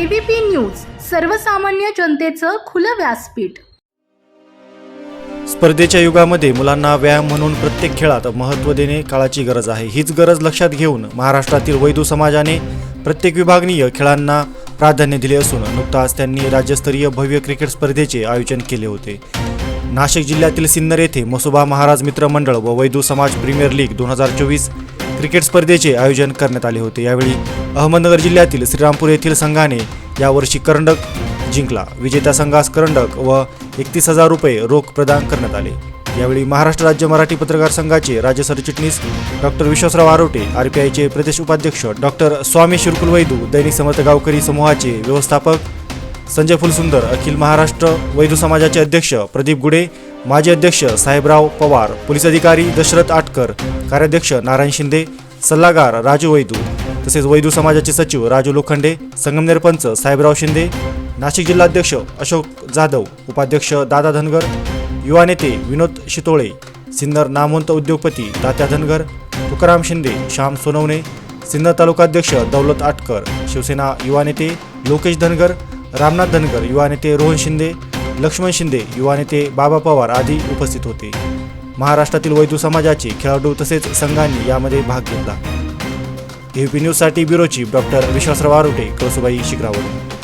ABP news सर्वसामान्य जनतेचं खुलं व्यासपीठ. स्पर्धेच्या युगामध्ये मुलांना व्यायाम म्हणून प्रत्येक खेळात महत्त्व देणे काळाची गरज आहे. हीच गरज लक्षात घेऊन महाराष्ट्रातील वैदू समाजाने प्रत्येक विभागनीय खेळांना प्राधान्य दिले असून नुकताच त्यांनी राज्यस्तरीय भव्य क्रिकेट स्पर्धेचे आयोजन केले होते. नाशिक जिल्ह्यातील सिन्नर येथे मसोबा महाराज मित्र मंडळ व वैदू समाज प्रीमियर लीग दोन हजार चोवीस क्रिकेट स्पर्धेचे आयोजन करण्यात आले होते. यावेळी अहमदनगर जिल्ह्यातील श्रीरामपूर येथील संघाने यावर्षी करंडक जिंकला. विजेत्या संघास करंडक व एकतीस हजार रुपये रोख प्रदान करण्यात आले. यावेळी महाराष्ट्र राज्य मराठी पत्रकार संघाचे राज्य सरचिटणीस doctor Vishwasrao Arote R P आयचे प्रदेश उपाध्यक्ष डॉक्टर स्वामी शिरकुल वैदू दैनिक समर्थ गावकरी समूहाचे व्यवस्थापक संजय फुलसुंदर अखिल महाराष्ट्र वैदू समाजाचे अध्यक्ष प्रदीप गुडे माजी अध्यक्ष साहेबराव पवार पोलीस अधिकारी दशरथ आटकर कार्याध्यक्ष नारायण शिंदे सल्लागार राजू वैदू तसेच वैदू समाजाचे सचिव राजू लोखंडे संगमनेर पंच साहेबराव शिंदे नाशिक जिल्हाध्यक्ष अशोक जाधव उपाध्यक्ष दादा धनगर युवा नेते विनोद शितोळे सिन्नर नामवंत उद्योगपती तात्या धनगर तुकाराम शिंदे श्याम सोनवणे सिन्नर तालुकाध्यक्ष दौलत आटकर शिवसेना युवा नेते लोकेश धनगर रामनाथ धनगर युवा नेते रोहन शिंदे लक्ष्मण शिंदे युवा नेते बाबा पवार आदी उपस्थित होते. महाराष्ट्रातील वैदू समाजाचे खेळाडू तसेच संघांनी यामध्ये भाग घेतला. एपी न्यूजसाठी ब्युरोची डॉक्टर विश्वासराव आरुटे कळसुबाई शिखरावरून